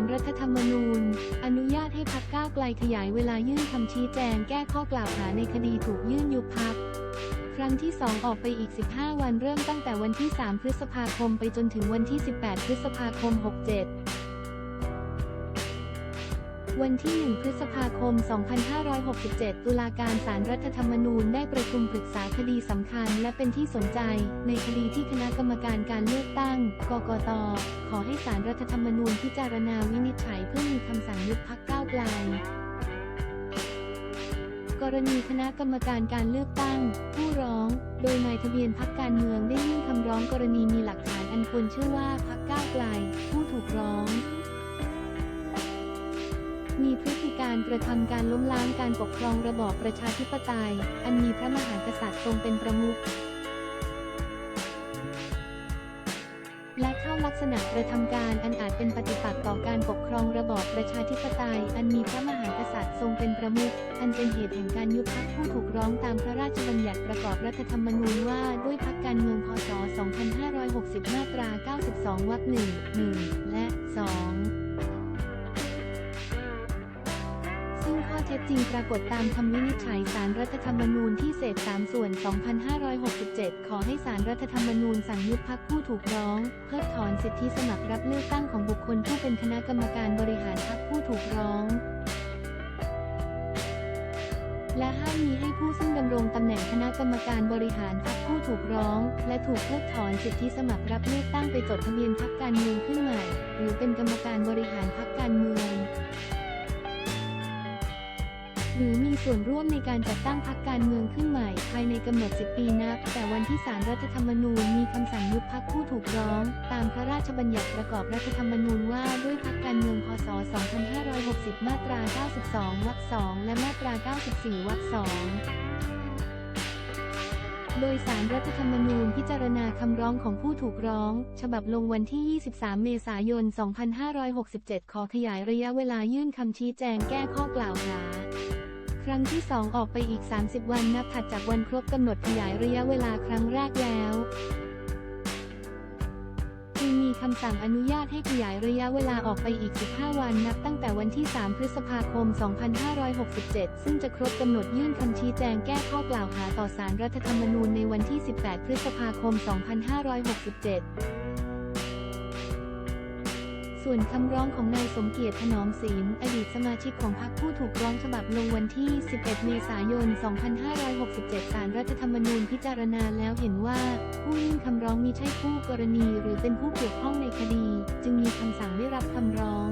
ลรัฐธรรมนูญ อนุญาตให้พักก้าวไกลขยายเวลายื่นคำชี้แจงแก้ข้อกล่าวหาในคดีถูกยื่นยุบพักครั้งที่ 2 ออกไปอีก 15 วันเริ่มตั้งแต่วันที่ 3 พฤษภาคมไปจนถึงวันที่ 18 พฤษภาคม 67 วันที่ 1 พฤษภาคม 2567 ตุลาการศาลรัฐธรรมนูญได้ประชุมปรึกษาคดีสำคัญและเป็นที่สนใจ ในคดีที่คณะกรรมการการเลือกตั้ง กกต ขอให้ศาลรัฐธรรมนูญพิจารณาวินิจฉัยเพื่อมีคำสั่งยุบพักก้าวไกลกรณีคณะกรรมการการเลือกตั้ง ผู้ร้อง โดยนายทะเบียนพักการเมืองได้ยื่นคำร้องกรณีมีหลักฐานอันควรเชื่อว่าพักก้าวไกล ผู้ถูกร้อง มีพฤติการกระทำการล้มล้างการปกครองระบอบประชาธิปไตย อันมีพระมหากษัตริย์ทรงเป็นประมุข และเข้าลักษณะกระทำการอันอาจเป็นปฏิปักษ์ต่อการปกครองระบอบประชาธิปไตย อันมีพระมหากษัตริย์ทรงเป็นประมุข อันเป็นเหตุแห่งการยุบพรรคผู้ถูกร้องตามพระราชบัญญัติประกอบรัฐธรรมนูญว่าด้วยพรรคการเมืองพศ 2560 มาตรา 92 วรรคหนึ่งหนึ่งและ 2 จจริงปรากฏตามคำวินิจฉัยสารรัฐธรรมนูญที่เศษ3ส่วน 2567 ขอให้สารรัฐธรรมนูญสั่งยุบพักผู้ถูกร้อง เพิกถอนสิทธิสมัครรับเลือกตั้งของบุคคลผู้เป็นคณะกรรมการบริหารพักผู้ถูกร้องและห้ามมีให้ผู้ซึ่งดำรงตำแหน่งคณะกรรมการบริหารพรรคผู้ถูกร้อง และถูกเพิกถอนสิทธิสมัครรับเลือกตั้งไปจดทะเบียนพรรคการเมืองขึ้นใหม่ หรือเป็นกรรมการบริหารพรรคการเมือง หรือมีส่วนร่วมในการจัดตั้งพรรคการเมืองขึ้นใหม่ ภายในกำหนด 10 ปีนับ แต่วันที่ศาลรัฐธรรมนูญมีคำสั่งยุบพรรคผู้ถูกร้อง ตามพระราชบัญญัติประกอบรัฐธรรมนูญว่าด้วยพรรคการเมืองพศ 2560 มาตรา 92 วรรค 2 และมาตรา 94 วรรค 2โดยสารรัฐธรรมนูญพิจารณาคำร้องของผู้ถูกร้อง ฉบับลงวันที่ 23 เมษายน 2567 ขอขยายระยะเวลายื่นคำชี้แจงแก้ข้อกล่าวหา ครั้งที่ 2 ออกไปอีก 30 วันนับถัดจากวันครบกำหนดขยายระยะเวลาครั้งแรกแล้วจึงมีคำสั่งอนุญาตให้ขยายระยะเวลาออกไปอีก 15 วันนับตั้งแต่วันที่ 3 พฤษภาคม 2567 ซึ่งจะครบกำหนดยื่นคำชี้แจงแก้ข้อกล่าวหาต่อสารรัฐธรรมนูญในวันที่ 18 พฤษภาคม 2567 ส่วนคำร้องของนายสมเกียรติถนอมศิลป์อดีตสมาชิกของพรรคผู้ถูกร้องฉบับลงวันที่ 11 เมษายน 2567สารรัฐธรรมนูญพิจารณาแล้วเห็นว่า ผู้ยื่นคำร้องมิใช่ผู้กรณีหรือเป็นผู้เกี่ยวข้องในคดี จึงมีคำสั่งไม่รับคำร้อง